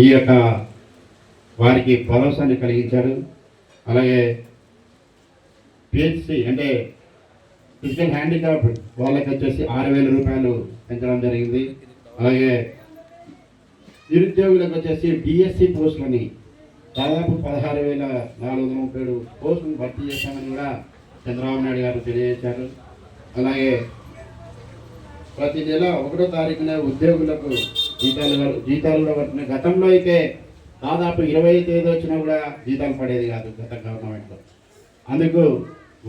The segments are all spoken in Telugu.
ఈ యొక్క వారికి భరోసాని కలిగించారు. అలాగే పిహెచ్సి అంటే ఫిజికల్ హ్యాండిక్యాప్ వాళ్ళకి వచ్చేసి ఆరు వేల రూపాయలు పెంచడం జరిగింది. అలాగే నిరుద్యోగులకు వచ్చేసి డిఎస్సి పోస్టులని దాదాపు పదహారు వేల నాలుగు వందల ముప్పై ఏడు పోస్టులను భర్తీ చేశామని కూడా చంద్రబాబు నాయుడు గారు తెలియజేశారు. అలాగే ప్రతి నెల ఒకటో తారీఖున ఉద్యోగులకు జీతాలు జీతాలు కూడా పడుతున్నాయి గతంలో అయితే దాదాపు ఇరవై తేదీ వచ్చినా కూడా జీతాలు పడేది కాదు గత గవర్నమెంట్లో. అందుకు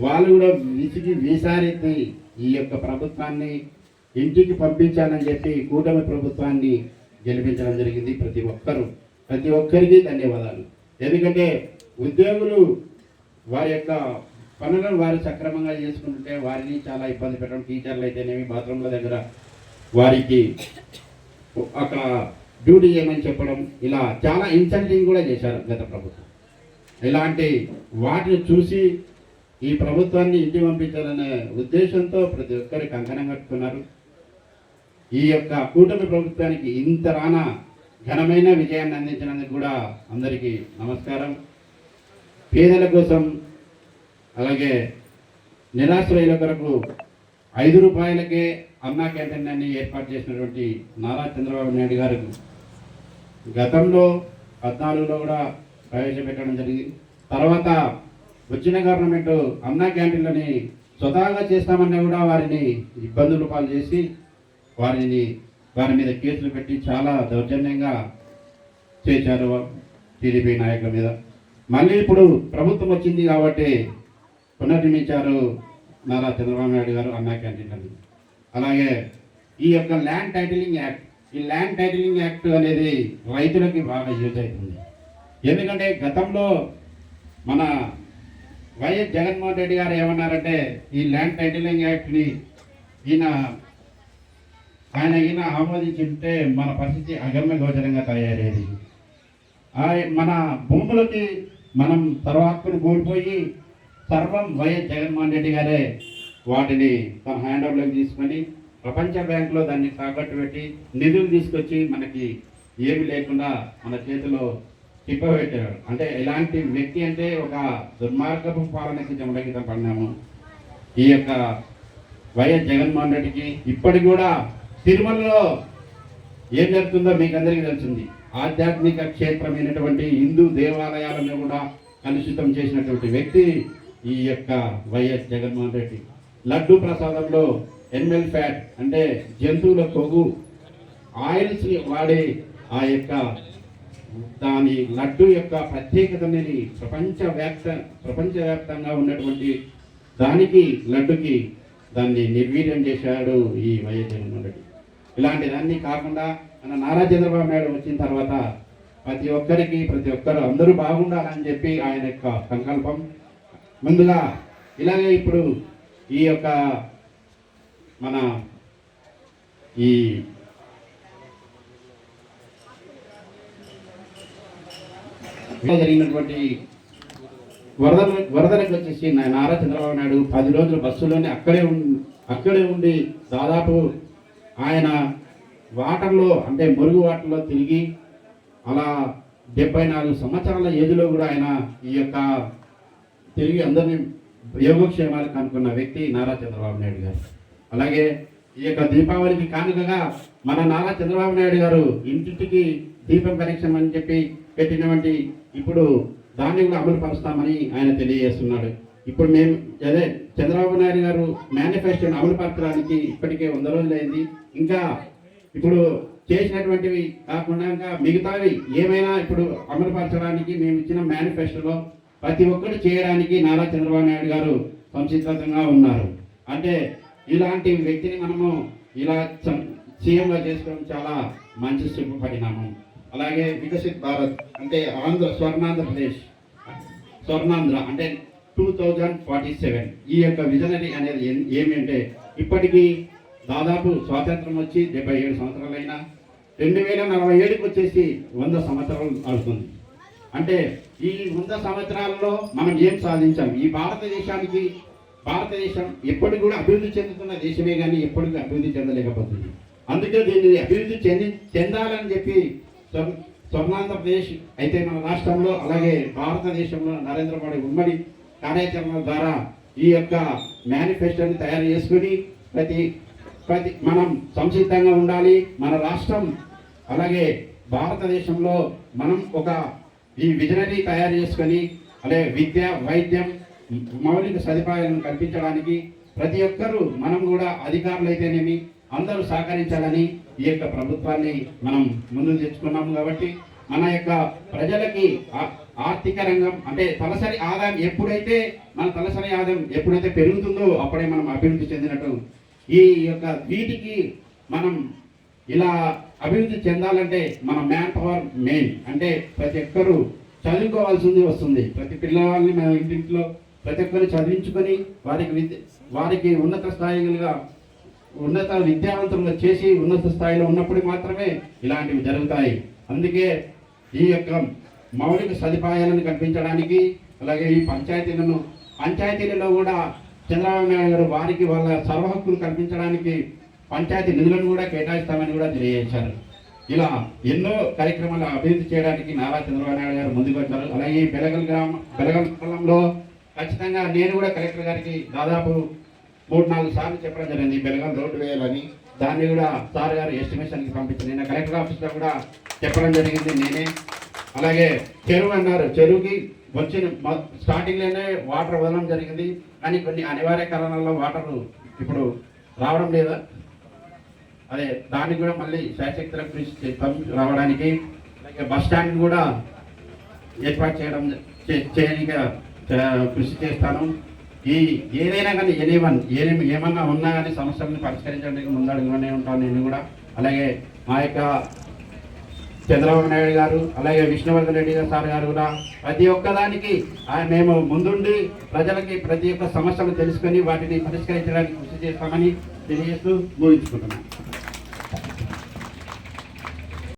వాళ్ళు కూడా విసిగి వీసారెత్తి ఈ యొక్క ప్రభుత్వాన్ని ఇంటికి పంపించాలని చెప్పి కూటమి ప్రభుత్వాన్ని గెలిపించడం జరిగింది ప్రతి ఒక్కరూ. ప్రతి ఒక్కరికి ధన్యవాదాలు. ఎందుకంటే ఉద్యోగులు వారి యొక్క పనులను వారు సక్రమంగా చేసుకుంటుంటే వారిని చాలా ఇబ్బంది పెట్టడం టీచర్లు అయితేనేమి బాత్రూమ్ల దగ్గర వారికి అక్కడ డ్యూటీ చేయమని చెప్పడం ఇలా చాలా ఇన్సల్టింగ్ కూడా చేశారు గత ప్రభుత్వం. ఇలాంటి వాటిని చూసి ఈ ప్రభుత్వాన్ని ఇంటి పంపించాలనే ఉద్దేశంతో ప్రతి ఒక్కరి కంకణం కట్టుకున్నారు. ఈ యొక్క కూటమి ప్రభుత్వానికి ఇంత రానా ఘనమైన విజయాన్ని అందించినందుకు కూడా అందరికీ నమస్కారం. పేదల కోసం అలాగే నిరాశ్రయుల కొరకు ఐదు రూపాయలకే అన్నా క్యాంటీన్ అని ఏర్పాటు చేసినటువంటి నారా చంద్రబాబు నాయుడు గారు గతంలో పద్నాలుగులో కూడా ప్రవేశపెట్టడం జరిగింది. తర్వాత వచ్చిన గవర్నమెంట్ అన్నా క్యాంటీన్లని స్వతహాగా చేస్తామని కూడా వారిని ఇబ్బందులు పాలు చేసి వారిని వారి మీద కేసులు పెట్టి చాలా దౌర్జన్యంగా చేశారు టీడీపీ నాయకుల మీద. మళ్ళీ ఇప్పుడు ప్రభుత్వం వచ్చింది కాబట్టి పునర్నిర్మించారు నారా చంద్రబాబు నాయుడు గారు అన్నా క్యాంటీన్లని అలాగే ఈ యొక్క ల్యాండ్ టైటిలింగ్ యాక్ట్ ఈ ల్యాండ్ టైటిలింగ్ యాక్ట్ అనేది రైతులకి బాగా యూజ్ అవుతుంది. ఎందుకంటే గతంలో మన వైఎస్ జగన్మోహన్ రెడ్డి గారు ఏమన్నారంటే ఈ ల్యాండ్ టైటిలింగ్ యాక్ట్ని ఈయన ఆయన ఈయన ఆమోదించుంటే మన పరిస్థితి అగమ్య గోచరంగా తయారయ్యేది మన భూములకి మనం తర్వాత కోల్పోయి సర్వం వైఎస్ జగన్మోహన్ రెడ్డి గారే వాటిని తన హ్యాండ్ ఓవర్లోకి తీసుకొని ప్రపంచ బ్యాంకులో దాన్ని తాకట్టు పెట్టి నిధులు తీసుకొచ్చి మనకి ఏమి లేకుండా మన చేతిలో తిప్పబెట్టారు. అంటే ఎలాంటి వ్యక్తి అంటే ఒక దుర్మార్గపు పాలనకి చెమటగితం పడినాము. ఈ యొక్క వైఎస్ జగన్మోహన్ రెడ్డికి ఇప్పటికి కూడా తిరుమలలో ఏం జరుగుతుందో మీకు అందరికీ తెలిసింది. ఆధ్యాత్మిక క్షేత్రమైనటువంటి హిందూ దేవాలయాలను కూడా కలుషితం చేసినటువంటి వ్యక్తి ఈ యొక్క వైఎస్ జగన్మోహన్ రెడ్డి. లడ్డు ప్రసాదంలో ఎన్మెల్ ఫ్యాట్ అంటే జంతువుల కొవ్వు ఆయిల్స్ వాడే ఆ యొక్క దాని లడ్డు యొక్క ప్రత్యేకత అనేది ప్రపంచవ్యాప్త ప్రపంచవ్యాప్తంగా ఉన్నటువంటి దానికి లడ్డుకి దాన్ని నిర్వీర్యం చేశాడు ఈ వైఎస్ జగన్మోహన్ రెడ్డి. ఇలాంటి దాన్ని కాకుండా మన నారా చంద్రబాబు నాయుడు వచ్చిన తర్వాత ప్రతి ఒక్కరికి ప్రతి ఒక్కరు అందరూ బాగుండాలని చెప్పి ఆయన యొక్క సంకల్పం ముందుగా ఇలాగే ఇప్పుడు ఈ యొక్క మన ఈ జరిగినటువంటి వరద వరదలకు వచ్చేసి నారా చంద్రబాబు నాయుడు పది రోజులు బస్సులోనే అక్కడే ఉండి అక్కడే ఉండి దాదాపు ఆయన వాటర్లో అంటే మురుగు వాటర్లో తిరిగి అలా డెబ్బై నాలుగు సంవత్సరాల ఏదిలో కూడా ఆయన ఈ యొక్క తిరిగి అందరినీ యోగక్షేమాలు కనుక్కున్న వ్యక్తి నారా చంద్రబాబు నాయుడు గారు. అలాగే ఈ యొక్క దీపావళికి కానుకగా మన నారా చంద్రబాబు నాయుడు గారు ఇంటింటికి దీపం కనెక్షన్ అని చెప్పి పెట్టినటువంటి ఇప్పుడు దాన్ని కూడా అమలు పరుస్తామని ఆయన తెలియజేస్తున్నాడు. ఇప్పుడు మేము అదే చంద్రబాబు నాయుడు గారు మేనిఫెస్టోని అమలు పరచడానికి ఇప్పటికే వంద రోజులైంది. ఇంకా ఇప్పుడు చేసినటువంటివి కాకుండా ఇంకా మిగతావి ఏమైనా ఇప్పుడు అమలు పరచడానికి మేము ఇచ్చిన మేనిఫెస్టోలో ప్రతి ఒక్కరు చేయడానికి నారా చంద్రబాబు నాయుడు గారు సంసిద్ధంగా ఉన్నారు. అంటే ఇలాంటి వ్యక్తిని మనము ఇలా సీఎంగా చేసుకోవడం చాలా మంచి శుభ పరిణామం అలాగే వికసిత్ భారత్ అంటే ఆంధ్ర స్వర్ణాంధ్రప్రదేశ్ స్వర్ణాంధ్ర అంటే టూ థౌజండ్ ఫార్టీ సెవెన్. ఈ యొక్క విజనరీ అనేది ఏం- ఏమి అంటే ఇప్పటికీ దాదాపు స్వాతంత్రం వచ్చి డెబ్బై ఏడు సంవత్సరాలైనా రెండు వేల నలభై ఏడుకి వచ్చేసి వంద సంవత్సరాలు అవుతుంది అంటే ఈ వంద సంవత్సరాలలో మనం ఏం సాధించాం? ఈ భారతదేశానికి భారతదేశం ఎప్పటికి కూడా అభివృద్ధి చెందుతున్న దేశమే కానీ ఎప్పటికీ అభివృద్ధి చెందలేకపోతుంది. అందుకే దీన్ని అభివృద్ధి చెంది చెందాలని చెప్పి స్వర్ణాంధ్రప్రదేశ్ అయితే మన రాష్ట్రంలో అలాగే భారతదేశంలో నరేంద్ర మోడీ ఉమ్మడి కార్యాచరణ ద్వారా ఈ యొక్క మేనిఫెస్టోని తయారు చేసుకుని ప్రతి ప్రతి మనం సంసిద్ధంగా ఉండాలి. మన రాష్ట్రం అలాగే భారతదేశంలో మనం ఒక ఈ విజనరీ తయారు చేసుకొని అలాగే విద్య వైద్యం మౌలిక సదుపాయాలను కల్పించడానికి ప్రతి ఒక్కరూ మనం కూడా అధికారులు అయితేనేమి అందరూ సహకరించాలని ఈ యొక్క ప్రభుత్వాన్ని మనం ముందు తెచ్చుకున్నాము కాబట్టి మన యొక్క ప్రజలకి ఆర్థిక రంగం అంటే తలసరి ఆదాయం ఎప్పుడైతే మన తలసరి ఆదాయం ఎప్పుడైతే పెరుగుతుందో అప్పుడే మనం అభివృద్ధి చెందినట్టు ఈ యొక్క వీటికి మనం ఇలా అభివృద్ధి చెందాలంటే మన మ్యాన్ పవర్ మెయిన్ అంటే ప్రతి ఒక్కరూ చదువుకోవాల్సింది వస్తుంది. ప్రతి పిల్లవాళ్ళని మన ఇంటింట్లో ప్రతి ఒక్కరు చదివించుకొని వారికి విద్య వారికి ఉన్నత స్థాయిలుగా ఉన్నత విద్యావంతులుగా చేసి ఉన్నత స్థాయిలో ఉన్నప్పుడు మాత్రమే ఇలాంటివి జరుగుతాయి. అందుకే ఈ యొక్క మౌలిక సదుపాయాలను కల్పించడానికి అలాగే ఈ పంచాయతీలను పంచాయతీలలో కూడా చంద్రబాబు నాయుడు గారు వారికి వాళ్ళ సర్వహక్కులు కల్పించడానికి పంచాయతీ నిధులను కూడా కేటాయిస్తామని కూడా తెలియజేశారు. ఇలా ఎన్నో కార్యక్రమాలు అభివృద్ధి చేయడానికి నారా చంద్రబాబు నాయుడు గారు ముందుకు వచ్చారు. అలాగే బెలగల్ గ్రామ బెలగల్ మండలంలో ఖచ్చితంగా నేను కూడా కలెక్టర్ గారికి దాదాపు మూడు నాలుగు సార్లు చెప్పడం జరిగింది. బెలగల్ రోడ్డు వేయాలని దాన్ని కూడా సార్ గారు ఎస్టిమేషన్కి పంపించింది నిన్న కలెక్టర్ ఆఫీస్లో కూడా చెప్పడం జరిగింది నేనే. అలాగే చెరువు అన్నారు. చెరువుకి వచ్చిన స్టార్టింగ్లోనే వాటర్ వదలడం జరిగింది. కానీ కొన్ని అనివార్య కారణాల్లో వాటర్ ఇప్పుడు రావడం లేదా అదే దానికి కూడా మళ్ళీ శాశక్తుల కృషి చేస్తాం రావడానికి. అలాగే బస్ స్టాండ్ కూడా ఏర్పాటు చేయడం చేయడానికి కృషి చేస్తాను. ఈ ఏదైనా కానీ ఎనీవన్ ఏమి ఏమన్నా ఉన్నా కానీ సమస్యలను పరిష్కరించడానికి ముందడుగునే ఉంటాను నేను కూడా. అలాగే మా యొక్క చంద్రబాబు నాయుడు గారు అలాగే విష్ణువర్ధన్ రెడ్డి గారు సార్ గారు కూడా ప్రతి ఒక్కదానికి మేము ముందుండి ప్రజలకి ప్రతి ఒక్క సమస్యలు తెలుసుకొని వాటిని పరిష్కరించడానికి కృషి చేస్తామని తెలియజేస్తూ ముగించుకుంటున్నాను.